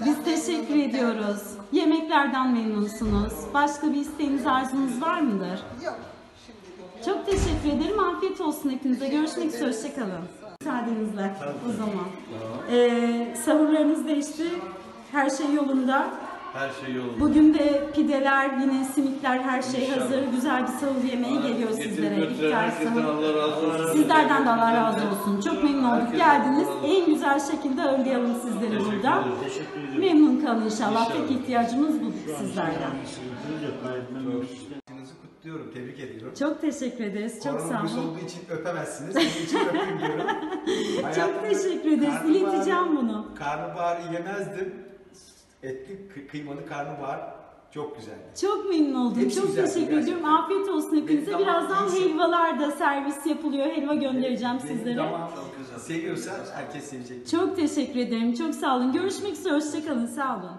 Biz teşekkür ediyoruz. Yemeklerden memnunsunuz. Başka bir isteğiniz, arzunuz var mıdır? Yok. Çok teşekkür ederim. Afiyet olsun hepinize. Görüşmek üzere. Hoşçakalın. Müsaadenizle o zaman. Ee, sahurlarınız değişti. Her şey yolunda. Her şey yolunda. Bugün de pideler, yine simitler, her şey İnşallah. hazır. Güzel bir sahur yemeği geliyor Getirip sizlere. İftar. Allah razı olsun. Sizlerden de Allah razı olsun. Çok memnun olduk. Herkesten Geldiniz. Allah. En güzel şekilde ağırlayalım sizleri Teşekkür burada. ederim. Teşekkür ederim. Memnun kalın inşallah. İnşallah. Tek ihtiyacımız bu sizlerden. Kutluyorum. Tebrik ediyorum. Çok teşekkür ederiz. Çok sağ olun. olduğu için öpemezsiniz. Onun için öpeyim diyorum. Çok teşekkür ederiz. İleteceğim bunu. Karnabahar yemezdim. Etli kı- kıymalı karnabahar çok güzeldi. Çok memnun oldum. Hepsi Çok güzeldi teşekkür gerçekten. ediyorum. Afiyet olsun hepinize. Birazdan iyisin. helvalar da servis yapılıyor. Helva göndereceğim Benim sizlere. damağım seviyorsa herkes sevecek. Çok teşekkür ederim. Çok sağ olun. Görüşmek üzere. Hoşçakalın. Sağ olun.